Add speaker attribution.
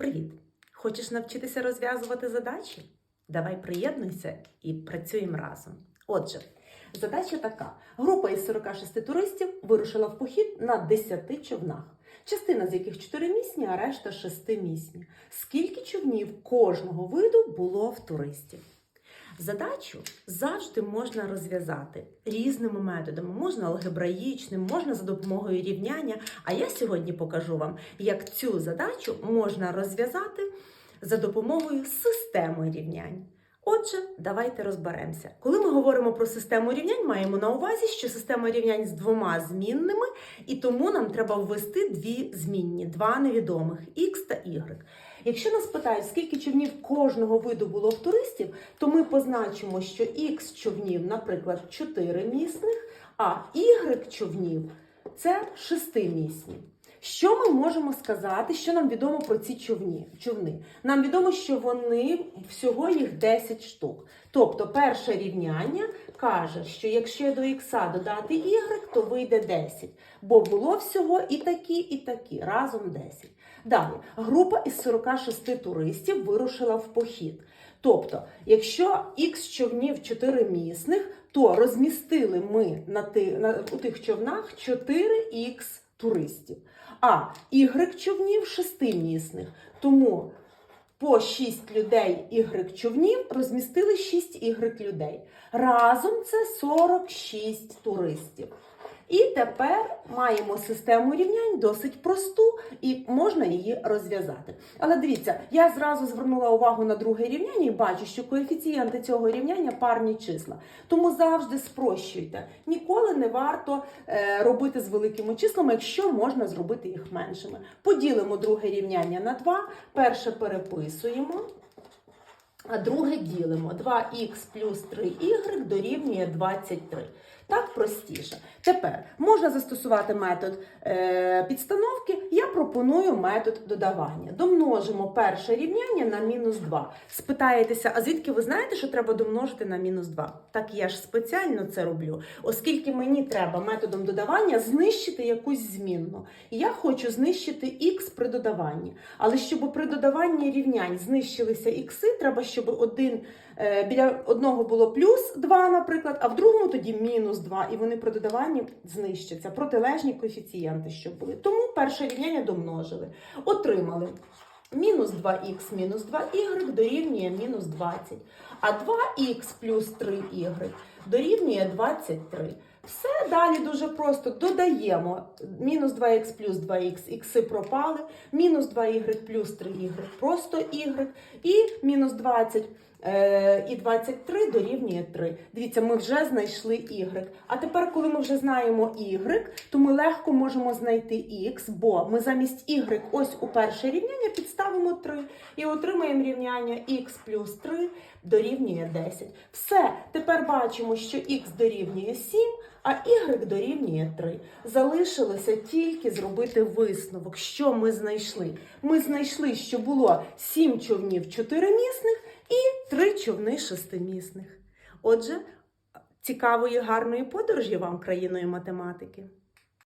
Speaker 1: Привіт! Хочеш навчитися розв'язувати задачі? Давай приєднуйся і працюємо разом. Отже, задача така: група із 46 туристів вирушила в похід на 10 човнах, частина з яких 4-місні, а решта 6-місні. Скільки човнів кожного виду було в туристів? Задачу завжди можна розв'язати різними методами. Можна алгебраїчним, можна за допомогою рівняння. А я сьогодні покажу вам, як цю задачу можна розв'язати за допомогою системи рівнянь. Отже, давайте розберемося. Коли ми говоримо про систему рівнянь, маємо на увазі, що система рівнянь з двома змінними, і тому нам треба ввести дві змінні, два невідомих x та y. Якщо нас питають, скільки човнів кожного виду було в туристів, то ми позначимо, що x човнів, наприклад, 4 місних, а y човнів це 6-місні. Що ми можемо сказати, що нам відомо про ці човні, човни? Нам відомо, що вони всього їх 10 штук. Тобто перше рівняння каже, що якщо до х додати y, то вийде 10. Бо було всього і такі, і такі, разом 10. Далі, група із 46 туристів вирушила в похід. Тобто, якщо х човнів 4 місних, то розмістили ми на, ти, на у тих човнах 4х туристів. А Y човнів шестимісних. Тому по 6 людей Y човнів розмістили 6 Y людей. Разом це 46 туристів. І тепер маємо систему рівнянь досить просту і можна її розв'язати. Але дивіться, я зразу звернула увагу на друге рівняння і бачу, що коефіцієнти цього рівняння парні числа. Тому завжди спрощуйте. Ніколи не варто е, робити з великими числами, якщо можна зробити їх меншими. Поділимо друге рівняння на 2, перше переписуємо. А друге ділимо 2х плюс 3y дорівнює 23. Так простіше. Тепер можна застосувати метод е, підстановки. Я пропоную метод додавання. Домножимо перше рівняння на мінус 2. Спитаєтеся, а звідки ви знаєте, що треба домножити на мінус 2? Так я ж спеціально це роблю, оскільки мені треба методом додавання знищити якусь змінну. Я хочу знищити х при додаванні. Але щоб при додаванні рівнянь знищилися ікси, треба, щоб один, е, біля одного було плюс 2, наприклад, а в другому тоді мінус 2, і вони при додаванні знищаться. Протилежні коефіцієнти, що були. Тому перше рівняння домножили. Отримали. Мінус 2х мінус 2y дорівнює мінус 20. А 2х плюс 3y дорівнює 23. Все далі дуже просто додаємо мінус 2х плюс 2х, ікси пропали, мінус 2y плюс 3y, просто y, і мінус 20 е, і 23 дорівнює 3. Дивіться, ми вже знайшли y. А тепер, коли ми вже знаємо y, то ми легко можемо знайти x, бо ми замість y ось у перше рівняння підставимо 3 і отримаємо рівняння x плюс 3 дорівнює 10. Все, тепер бачимо, що x дорівнює 7, а y дорівнює 3. Залишилося тільки зробити висновок, що ми знайшли. Ми знайшли, що було 7 човнів 4-місних і 3 човни 6-місних. Отже, цікавої гарної подорожі вам країною математики.